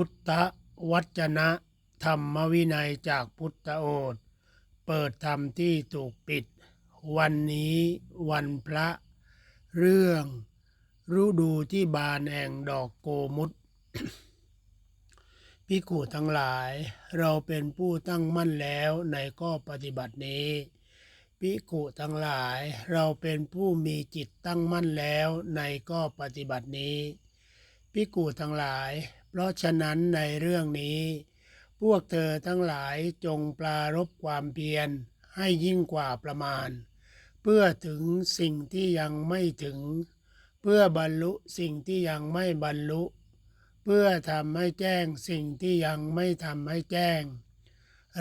พุทธวจนะธรรมวินัยจากพุทธโอษฐ์เปิดธรรมที่ถูกปิด วันนี้วันพระ เรื่องฤดูที่บานแห่งดอกโกมุตพิกูทั้งหลาย เราเป็นผู้ตั้งมั่นแล้วในข้อปฏิบัตินี้พิกุทั้งหลาย เราเป็นผู้มีจิตตั้งมั่นแล้วในข้อปฏิบัตินี้พิกูทั้งหลาย เพราะฉะนั้นในเรื่องนี้ พวกเธอทั้งหลายจงปรารบความเพียรให้ยิ่งกว่าประมาณ เพื่อถึงสิ่งที่ยังไม่ถึง เพื่อบรรลุสิ่งที่ยังไม่บรรลุ เพื่อทำให้แจ้งสิ่งที่ยังไม่ทำให้แจ้ง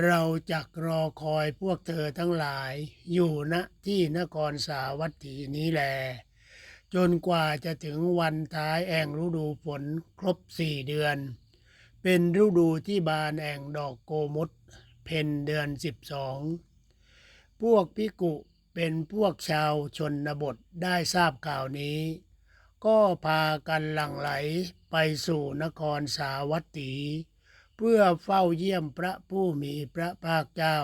เราจักรอคอยพวกเธอทั้งหลาย อยู่ณที่นครสาวัตถีนี้แล จนกว่าจะถึงวันท้ายแห่งฤดูฝนครบสี่เดือน เป็นฤดูที่บานแห่งดอกโกมุตเพนเดือนสิบสองพวกพิกุเป็นพวกชาวชนบทได้ทราบข่าวนี้ ก็พากันหลั่งไหลไปสู่นครสาวัตถี เพื่อเฝ้าเยี่ยมพระผู้มีพระภาคเจ้า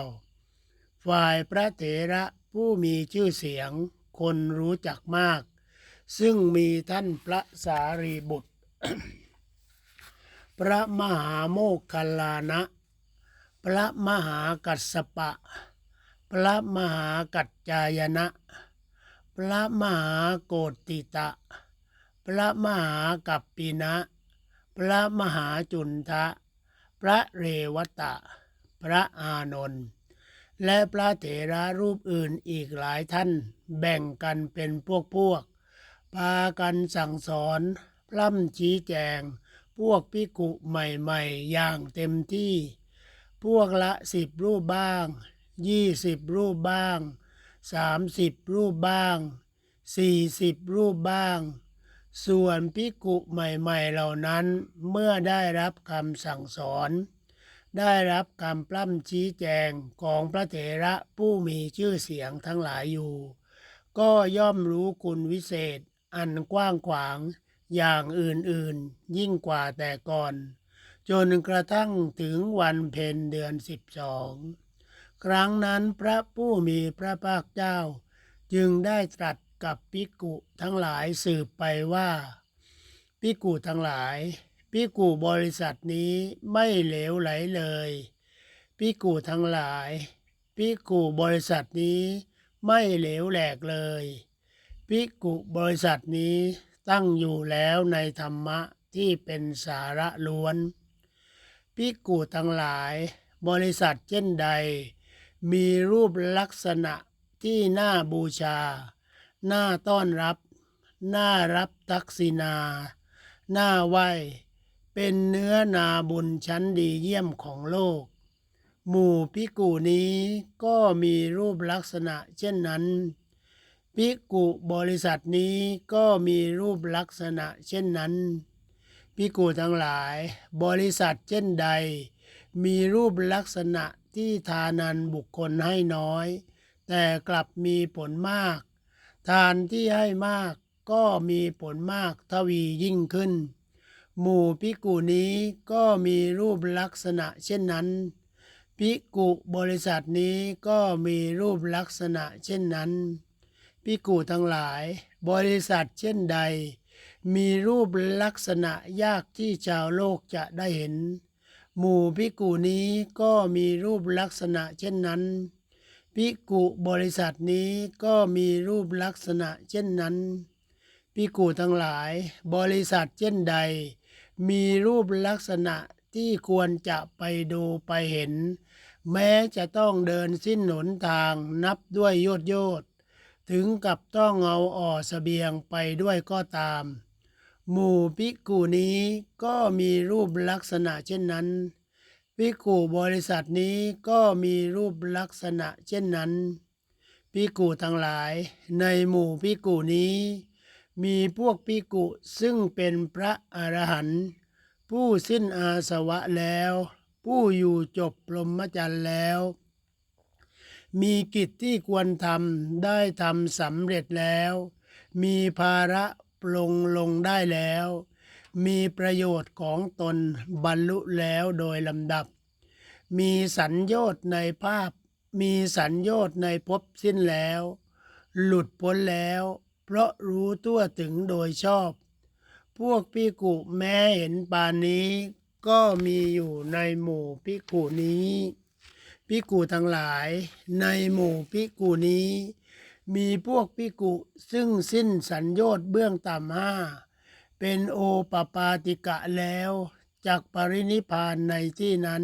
ฝ่ายพระเถระผู้มีชื่อเสียงคนรู้จักมาก ซึ่งมีท่านพระสารีบุตร พระมหาโมคคัลลานะ พระมหากัสสปะ พระมหากัจจายนะ พระมหาโกติตะ พระมหากัปปินะ พระมหาจุนทะ พระเรวตะ พระอานนท์และพระเถระรูปอื่นอีกหลายท่านแบ่งกันเป็นพวกพวก พากันสั่งสอนพร่ำชี้แจง พวกพิกุใหม่ๆ อย่างเต็มที่ พวกละสิบรูปบ้างยี่สิบรูปบ้างสามสิบรูปบ้างสี่สิบรูปบ้าง ส่วนพิกุใหม่ๆเหล่านั้นเมื่อได้รับคำสั่งสอน ได้รับคำปล้ำชี้แจงของพระเถระผู้มีชื่อเสียงทั้งหลายอยู่ ก็ย่อมรู้คุณวิเศษ อันกว้างขวางอย่างอื่นๆ ยิ่งกว่าแต่ก่อน จนกระทั่งถึงวันเพ็ญเดือนสิบสองครั้งนั้นพระผู้มีพระภาคเจ้า จึงได้ตรัสกับภิกุทั้งหลายสืบไปว่าภิกุทั้งหลายภิกุบริษัทนี้ไม่เหลวไหลเลยภิกุทั้งหลายภิกุบริษัทนี้ไม่เหลวแหลกเลย ภิกขุบริษัทนี้ตั้งอยู่แล้วในธรรมะที่เป็นสาระล้วน ภิกขุทั้งหลาย บริษัทเช่นใด มีรูปลักษณะที่น่าบูชา น่าต้อนรับ น่ารับทักษิณา น่าไหวเป็นเนื้อนาบุญชั้นดีเยี่ยมของโลก หมู่พิกูนี้ก็มีรูปลักษณะเช่นนั้น พิกุบริษัทนี้ก็มีรูปลักษณะเช่นนั้นพิกูทั้งหลาย บริษัทเช่นใด มีรูปลักษณะที่ทานันบุคคลให้น้อย แต่กลับมีผลมาก ทานที่ให้มากก็มีผลมากทวียิ่งขึ้น หมู่พิกุนี้ก็มีรูปลักษณะเช่นนั้นพิกุบริษัทนี้ก็มีรูปลักษณะเช่นนั้น พิกุทั้งหลาย บริษัทเช่นใด มีรูปลักษณะยากที่ชาวโลกจะได้เห็น หมู่พิกุนี้ก็มีรูปลักษณะเช่นนั้นพิกุบริษัทนี้ก็มีรูปลักษณะเช่นนั้นพิกุทั้งหลาย บริษัทเช่นใด มีรูปลักษณะที่ควรจะไปดูไปเห็น แม้จะต้องเดินสิ้นหนทางนับด้วยโยดโยด ถึงกับต้องเอาอ่อเสบียงไปด้วยก็ตาม หมู่พิกูนี้ก็มีรูปลักษณะเช่นนั้น พิกูบริษัทนี้ก็มีรูปลักษณะเช่นนั้นพิกูทั้งหลาย ในหมู่พิกูนี้ มีพวกพิกุซึ่งเป็นพระอรหันต์ผู้สิ้นอาสวะแล้ว ผู้อยู่จบพรหมจรรย์แล้ว มีกิจที่ควรทำได้ทำสำเร็จแล้ว มีภาระปลงลงได้แล้ว มีประโยชน์ของตนบรรลุแล้วโดยลำดับ มีสัญญชน์ในภาพ มีสัญญชน์ในภพสิ้นแล้ว หลุดพ้นแล้ว เพราะรู้ตัวถึงโดยชอบ พวกพิกุแม้เห็นปานนี้ ก็มีอยู่ในหมู่พิกุนี้ พิกุทั้งหลาย ในหมู่พิกุนี้ มีพวกพิกุซึ่งสิ้นสัญญชน์เบื้องต่ำห้าเป็นโอปปาติกะแล้วจากปรินิพานในที่นั้น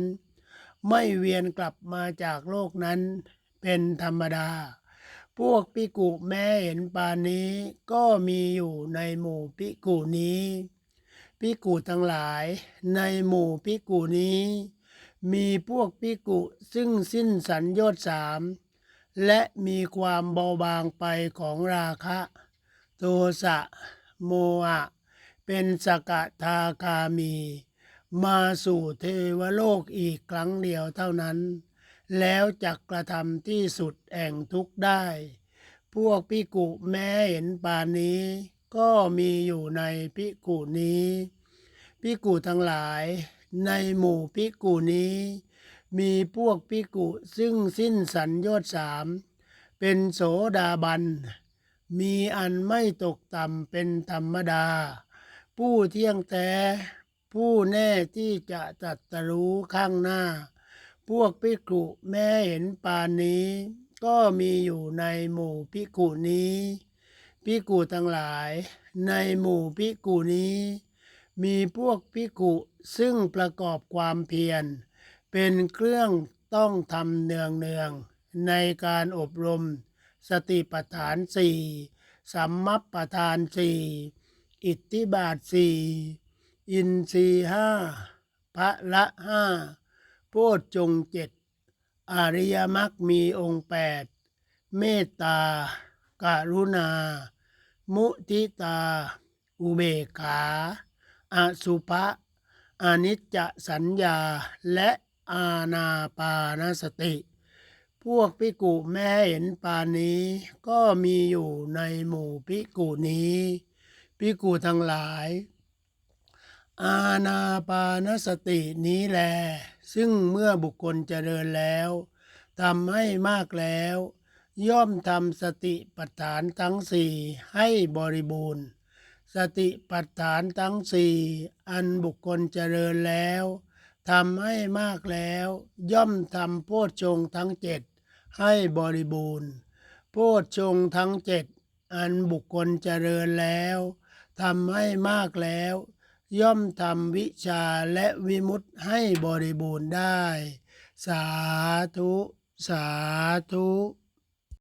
ไม่เวียนกลับมาจากโลกนั้น เป็นธรรมดา พวกพิกุแม้เห็นปานนี้ก็มีอยู่ในหมู่พิกุนี้พิกุทั้งหลายในหมู่พิกุนี้ มีพวกพิกุซึ่งสิ้นสัญญชน์สามและมีความเบาบางไปของราคะ โทสะโมหะเป็นสกทาคามี มาสู่เทวโลกอีกครั้งเดียวเท่านั้น แล้วจักกระทำที่สุดแห่งทุกได้ พวกพิกุแม้เห็นปานนี้ ก็มีอยู่ในพิกุนี้พิกุทั้งหลาย ในหมู่พิกุนี้ มีพวกพิกุซึ่งสิ้นสัญญชน์สาม เป็นโสดาบัน มีอันไม่ตกต่ำเป็นธรรมดา ผู้เที่ยงแท้ผู้แน่ที่จะตรัสรู้ข้างหน้า พวกพิกุแม้เห็นปานนี้ ก็มีอยู่ในหมู่พิกุนี้พิกุทั้งหลาย ในหมู่พิกุนี้ มีพวกพิกุซึ่งประกอบความเพียร เป็นเครื่องต้องทำเนืองเนืองในการอบรม สติปัฏฐานสี่สัมมัปปทานสี่อิทธิบาทสี่อินทรีห้าพระละห้าโพชฌงเจ็ดอริยมรรคมีองค์แปดเมตตากรุณา มุทิตา อุเบกขา อสุภะอนิจจสัญญาและอาณาปานสติ พวกพิกุแม้เห็นปานนี้ก็มีอยู่ในหมู่พิกุนี้พิกุทั้งหลาย อาณาปานสตินี้แล ซึ่งเมื่อบุคคลเจริญแล้วทำให้มากแล้ว ย่อมทำสติปัฏฐานทั้งสี่ให้บริบูรณ์ สติปัฏฐานทั้งสี่อันบุคคลเจริญแล้วทำให้มากแล้ว ย่อมทำโพชฌงทั้งเจ็ดให้บริบูรณ์ โพชฌงทั้งเจ็ดอันบุคคลเจริญแล้วทำให้มากแล้ว ย่อมทำวิชาและวิมุตติให้บริบูรณ์ได้ สาธุ สาธุ